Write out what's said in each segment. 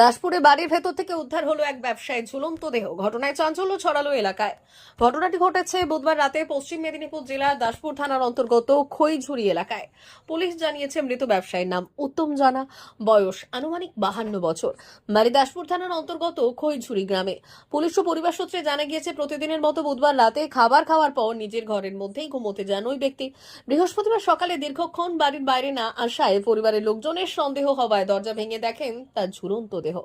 দাসপুরে বাড়ির ভেতর থেকে উদ্ধার হলো এক ব্যবসায়ী ঝুলন্ত দেহ। ঘটনায় চাঞ্চল্য ছড়ালো এলাকায়। ঘটনাটি ঘটেছে বুধবার রাতে পশ্চিম মেদিনীপুর জেলার দাসপুর থানার অন্তর্গত খইঝুরি এলাকায়। পুলিশ জানিয়েছে মৃত ব্যবসায়ীর নাম উত্তম জানা। বয়স আনুমানিক বাহান্ন বছর। বাড়ি দাসপুর থানার অন্তর্গত খইঝুরি গ্রামে। পুলিশ ও পরিবার সূত্রে জানা গিয়েছে, প্রতিদিনের মতো বুধবার রাতে খাবার খাওয়ার পর নিজের ঘরের মধ্যেই ঘুমোতে যান ওই ব্যক্তি। বৃহস্পতিবার সকালে দীর্ঘক্ষণ বাড়ির বাইরে না আসায় পরিবারের লোকজনের সন্দেহ হওয়ায় দরজা ভেঙে দেখেন তার ঝুলন্ত দেহ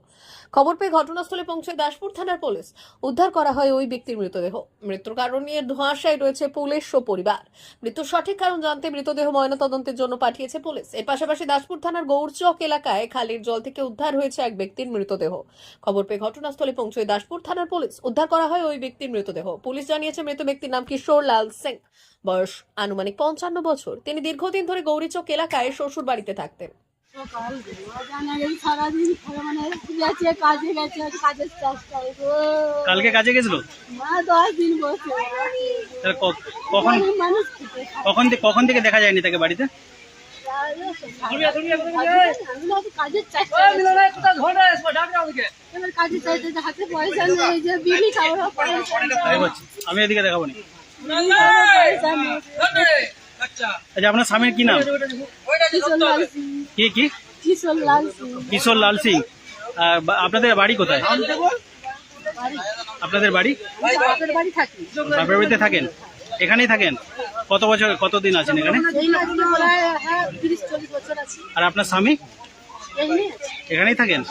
খবর পেয়ে ঘটনাস্থলে পৌঁছে দাসপুর থানার পুলিশ উদ্ধার করা হয় ওই ব্যক্তির মৃতদেহ। মৃত্যুর কারণ নিয়ে ধোঁয়াশায় রয়েছে পুলিশ ও পরিবার। মৃত্যুর সঠিক কারণ জানতে মৃতদেহ ময়নাতদন্তের জন্য পাঠিয়েছে পুলিশ। এর পাশাপাশি দাসপুর থানার গৌরচক এলাকায় খালির জল থেকে উদ্ধার হয়েছে এক ব্যক্তির মৃতদেহ। খবর পেয়ে ঘটনাস্থলে পৌঁছয় দাসপুর থানার পুলিশ উদ্ধার করা হয় ওই ব্যক্তির মৃতদেহ। পুলিশ জানিয়েছে মৃত ব্যক্তির নাম কিশোর লাল সিং। বয়স আনুমানিক পঞ্চান্ন বছর। তিনি দীর্ঘদিন ধরে গৌরীচক এলাকায় শ্বশুর বাড়িতে থাকতেন। সকাল সারাদিন মানে গেছে কাজে গেছে কাজের কালকে কাজে গেছিল? দশ দিন বসে। কখন। কখন থেকে কখন থেকে দেখা যায়নি তাকে বাড়িতে? কাজের চাইতে হাতে পয়সা নেই যে বিলি আমি এদিকে দেখাবো নি। আচ্ছা। আপনার স্বামীর কি নাম? কি কি? কিশোর লাল সিং। আপনাদের বাড়ি কোথায়? আপনাদের বাড়ি? বাপের বাড়িতে থাকেন? এখানেই থাকেন? কত বছর কতদিন আছেন এখানে? হ্যাঁ আর আপনার স্বামী? এখানেই থাকেন?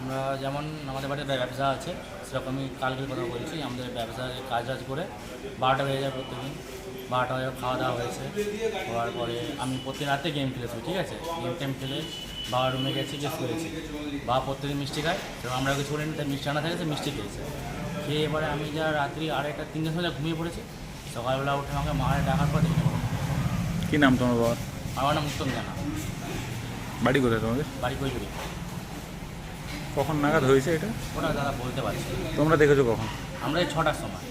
আমরা যেমন আমাদের বাড়িতে ব্যবসা আছে সেরকমই কালকের কথা বলছি আমাদের ব্যবসায় কাজ টাজ করে বারোটা বেজে যায় প্রত্যেকদিন। বারোটা বাজে খাওয়া দাওয়া হয়েছে। হওয়ার পরে আমি প্রত্যেক রাতে গেম খেলেছি ঠিক আছে? গেম টেম খেলে বাবা রুমে গেছি গিয়ে শুয়েছি। বাবা প্রত্যেকদিন মিষ্টি খায় এবং আমরা কিছু করিনি তাই মিষ্টি আনা থাকে সে মিষ্টি খেয়েছে। খেয়ে এবারে আমি যা রাত্রি আড়াইটা তিনটের সময় যা ঘুমিয়ে পড়েছি সকালবেলা উঠে আমাকে মায়ের ডাকার পর দেখে নেব। কি নাম তোমার বাবার? আমার নাম উত্তম জানা। বাড়ি কোথায় তোমাদের? বাড়ি কৈজুরি। কখন নাগাদ হয়েছে এটা? ওটা দাদা বলতে পারছি তোমরা দেখেছ কখন? আমরা এই ছটার সময়।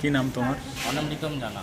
কি নাম তোমার? আমার নাম নিতম জানা।